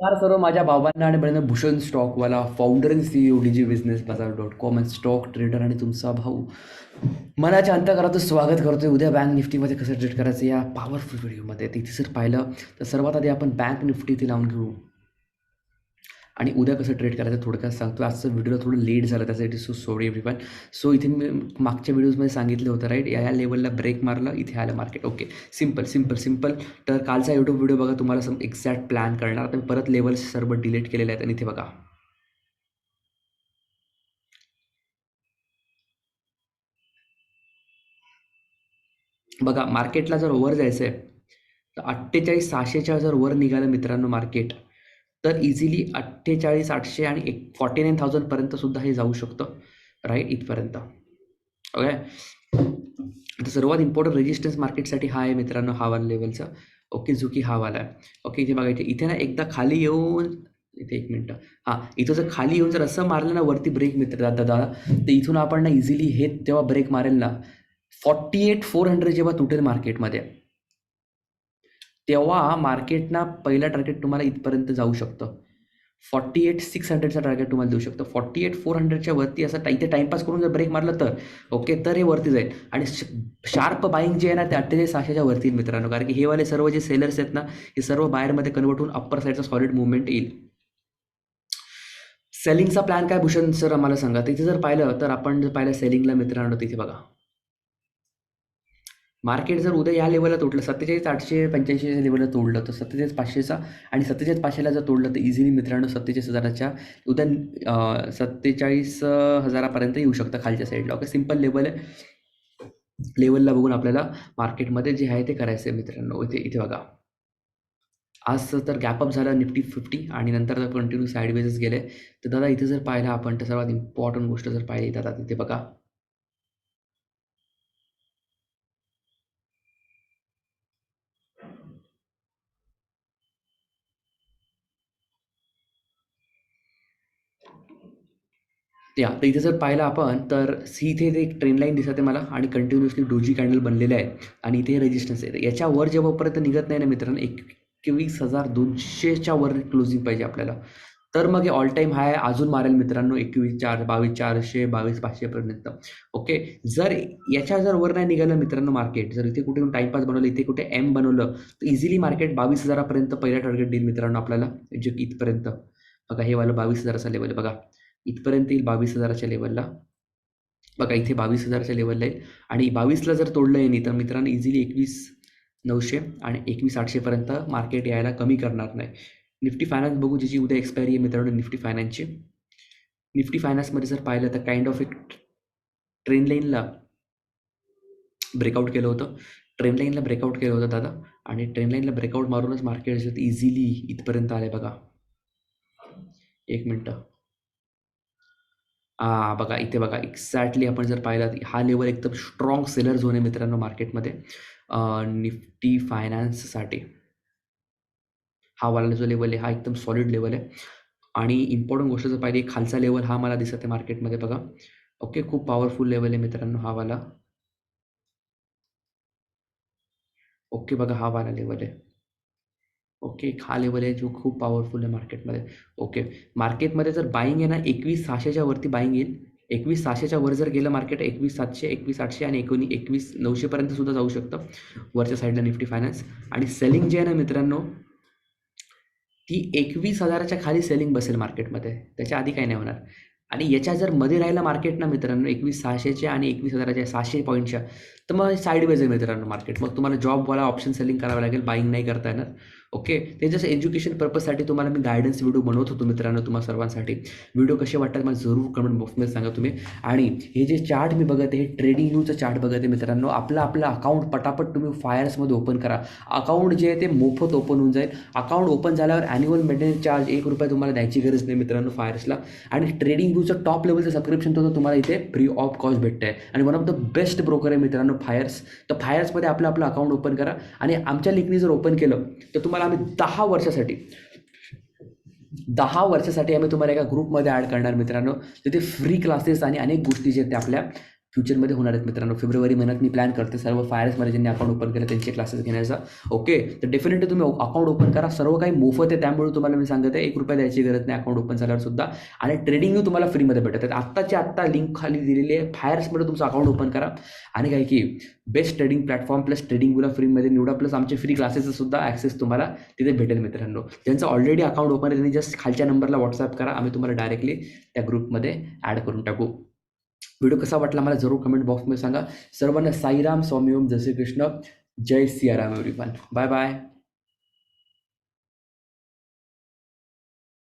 नमस्कार सर्व माझ्या बाबांना आणि बहिणींना Bhushan Stockwala founder and CEO D G business Bazaar dot com and stock trader आणि तुमचा भाऊ. मनाच्या अंतकरातून स्वागत करतोय. उद्या बँक निफ्टीमध्ये कसं ट्रेड करायचं या पॉवरफुल व्हिडिओमध्ये तिथे जर पाहिलं तर सर्वात आधी आपण बँक निफ्टी इथे लावून घेऊ. आणि उद्या कसं ट्रेड करायचं थोडक्यात सांगतो. आजचं व्हिडिओला थोडं लेट झालं त्यासाठी so sorry everyone so इथे मी मागच्या व्हिडिओजमध्ये सांगितलं होतं राईट या या लेवलला ब्रेक मारलं इथे आलं market okay simple simple simple तर कालचा यूट्यूब व्हिडिओ बघा तुम्हाला सम एक्झॅक्ट प्लॅन करणार. आता मी परत लेवल्स सर्व डिलीट केलेले आहेत आणि इथे बघा. बघा मार्केटला जर ओवर जायचं आहे तर अठ्ठेचाळीस सहाशेच्या जर वर निघालं मित्रांनो मार्केट तर इझिली अठ्ठेचाळीस आठशे आणि एक फॉर्टी नाईन थाउजंडपर्यंत सुद्धा हे जाऊ शकतं राईट इथपर्यंत. ओके आता सर्वात इम्पॉर्टंट रेजिस्टन्स मार्केटसाठी हा आहे मित्रांनो हा वाला लेवलचा ओके झुकी हा वाला आहे. ओके इथे बघा इथे इथे ना एकदा खाली येऊन इथे एक मिनटं. हां इथं जर खाली येऊन जर असं मारलं ना वरती ब्रेक मित्र दादा दादा तर इथून आपण ना इझिली हे तेव्हा ब्रेक मारेल ना फॉर्टी एट फोर हंड्रेड जेव्हा तुटेल मार्केटमध्ये तेव्हा मार्केटना पहिला टार्गेट तुम्हाला इथपर्यंत जाऊ शकतं. फॉर्टी एट सिक्स हंड्रेडचा टार्गेट तुम्हाला देऊ शकतं. फॉर्टी एट फोर हंड्रेडच्या वरती असं इथे टाईमपास करून जर ब्रेक मारलं तर ओके तर हे वरती जाईल. आणि शार्प बाईंग जे आहे ना ते अठ्ठेचाळीस सहाशेच्या वरती मित्रांनो. कारण की हे वाले सर्व जे सेलर्स आहेत ना हे सर्व बाहेरमध्ये कन्वर्ट होऊन अप्पर साईडचा सॉलिड मुवमेंट येईल. सेलिंगचा प्लॅन काय भूषण सर आम्हाला सांगा. तिथे जर पाहिलं तर आपण जर पाहिलं सेलिंगला मित्रांनो तिथे बघा. मार्केट जर उद्या या लेवलला तोडलं सत्तेचाळीस आठशे पंच्याऐंशीच्या लेवलला तोडलं तर सत्तेचाळीस पाचशेचा आणि सत्तेचाळीस पाचशेला जर तोडलं तर इझिली मित्रांनो सत्तेचाळीस हजाराच्या उद्या सत्तेचाळीस हजारापर्यंत येऊ शकतं खालच्या साईडला ओके सिंपल लेवल आहे. लेवलला बघून आपल्याला मार्केटमध्ये जे आहे ते करायचं आहे मित्रांनो. इथे इथे बघा. आज तर गॅपअप झालं निफ्टी फिफ्टी आणि नंतर तर कंटिन्यू साईडवेजच गेले तर दादा इथे जर पाहिलं आपण तर सर्वात इम्पॉर्टंट गोष्ट जर पाहिली दादा तिथे बघा. या तर इथे जर पाहिलं आपण तर सी इथे ते एक ट्रेन लाईन दिसते मला आणि कंटिन्युअसली डोजी कॅन्डल बनलेले आहेत आणि इथे रेजिस्टन्स आहे. याच्यावर जेव्हापर्यंत निघत नाही ना मित्रांनो एकवीस हजार दोनशेच्या वर क्लोजिंग पाहिजे आपल्याला. तर मग हे ऑल टाईम हाय अजून मारेल मित्रांनो एकवीस चार बावीस चारशे बावीस पाचशेपर्यंत ओके जर याच्या जर वर नाही निघालं मित्रांनो मार्केट जर इथे कुठे टाईमपास बनवलं इथे कुठे एम बनवलं तर इझिली मार्केट बावीस हजारापर्यंत पहिला टार्गेट देईल मित्रांनो आपल्याला जे इथपर्यंत. बघा हे वालं बावीस हजाराचा लेवल बघा. इथपर्यंत येईल बावीस हजाराच्या लेवलला बघा इथे बावीस हजाराच्या लेवलला येईल. आणि बावीसला जर तोडलं आहे तर मित्रांनो इझिली एकवीस नऊशे आणि एकवीस आठशेपर्यंत मार्केट यायला कमी करणार नाही. निफ्टी फायनान्स बघू ज्याची उद्या एक्सपायरी आहे मित्रांनो निफ्टी फायनान्सची निफ्टी फायनान्समध्ये जर पाहिलं तर काइंड ऑफ एक ट्रेन लाईनला ब्रेकआउट केलं होतं. ट्रेन लाईनला ब्रेकआउट केलं होतं दादा. आणि ट्रेन लाईनला ब्रेकआउट मारूनच मार्केट इझिली इथपर्यंत आले बघा. एक मिनटं. बघा इथे बघा एक्झॅक्टली आपण जर पाहिलं हा लेवल एकदम स्ट्रॉंग सेलर झोन आहे मित्रांनो मार्केटमध्ये निफ्टी फायनान्ससाठी हा वाला जो लेवल आहे हा एकदम सॉलिड लेवल आहे. आणि इम्पॉर्टंट गोष्ट जर पाहिली खालचा लेवल हा मला दिसत आहे मार्केटमध्ये बघा. ओके खूप पॉवरफुल लेवल आहे मित्रांनो हा वाला. ओके बघा हा वाला लेवल आहे. ओके एक हा लेवल आहे जो खूप पॉवरफुल आहे मार्केटमध्ये ओके मार्केटमध्ये जर बाईंग आहे ना एकवीस सहाशेच्या वरती बाईंग येईल. एकवीस सहाशेच्या वर जर गेलं मार्केट एकवीस सातशे एकवीस आठशे आणि एकोणी एकवीस नऊशेपर्यंत सुद्धा जाऊ शकतं. वरच्या साईडला निफ्टी फायनान्स आणि सेलिंग जे आहे ना मित्रांनो ती एकवीस हजाराच्या खाली सेलिंग बसेल मार्केटमध्ये त्याच्या आधी काही नाही होणार. आणि याच्या जर मध्ये राहिलं मार्केट ना मित्रांनो एकवीस सहाशेच्या आणि एकवीस हजाराच्या सहाशे पॉईंटच्या तर मग साईडवेज आहे मित्रांनो मार्केट मग तुम्हाला जॉबवाला ऑप्शन सेलिंग करावं लागेल बाईंग नाही करता येणार. ओके ते जसं एज्युकेशन पर्पजसाठी तुम्हाला मी गायडन्स व्हिडिओ बनवत होतो मित्रांनो तुम्हा सर्वांसाठी. व्हिडिओ कसे वाटतात मला जरूर कमेंट बॉक्समध्ये सांगा तुम्ही. आणि हे जे चार्ट मी बघत आहे हे ट्रेडिंग न्यूजचं चार्ट बघत आहे मित्रांनो आपलं आपलं अकाउंट पटापट तुम्ही फायर्समध्ये ओपन करा. अकाउंट जे आहे ते मोफत ओपन होऊन जाईल. अकाउंट ओपन झाल्यावर ॲन्युअल मेंटेनन्स चार्ज एक रुपया तुम्हाला द्यायची गरज नाही मित्रांनो फायर्सला आणि ट्रेडिंग व्ह्यूचं टॉप लेवलचं सबस्क्रिप्शन तर तुम्हाला इथे फ्री ऑफ कॉस्ट भेटतं आहे आणि one of the best broker आहे मित्रांनो फायर्स तर फायर्समध्ये आपलं आपलं अकाउंट ओपन करा. आणि आमच्या लिंकनी जर ओपन केलं तर तुम्हाला आम्ही दहा वर्षासाठी दहा वर्षासाठी आम्ही तुम्हाला एका ग्रुपमध्ये ॲड करणार मित्रांनो. तिथे फ्री क्लासेस आणि अनेक गोष्टी जे आहेत त्या आपल्या फ्युचरमध्ये होणार आहेत मित्रांनो. फेब्रुवारी महिन्यात मी प्लॅन करते सर्व फायर्समध्ये ज्यांनी अकाउंट ओपन केलं त्यांचे क्लासेस घेण्याचा. ओके तर डेफिनेटली तुम्ही अकाउंट ओपन करा. सर्व काही मोफत आहे त्यामुळे तुम्हाला मी सांगत आहे एक रुपया द्यायची गरज नाही अकाउंट ओपन झाल्यावर सुद्धा. आणि ट्रेडिंग तुम्हाला फ्रीमध्ये भेटत आहेत आत्ताची आत्ता लिंक खाली दिलेली आहे. फायर्समध्ये तुमचं अकाउंट ओपन करा. आणि काय की best trading platform plus trading बुला फ्रीमध्ये निवडा प्लस आमचे फ्री क्लासेससुद्धा ॲक्सेस तुम्हाला तिथे भेटेल मित्रांनो. ज्यांचं ऑलरेडी अकाउंट ओपन आहे त्यांनी जस्ट खालच्या नंबरला व्हॉट्सअप करा. आम्ही तुम्हाला डायरेक्टली त्या ग्रुपमध्ये ॲड करून टाकू. व्हिडिओ कसा वाटला मला जरूर कमेंट बॉक्समध्ये सांगा. सर्वांना साईराम स्वामी ओम जसे कृष्ण जय सियाराम एव्हरीवन बाय बाय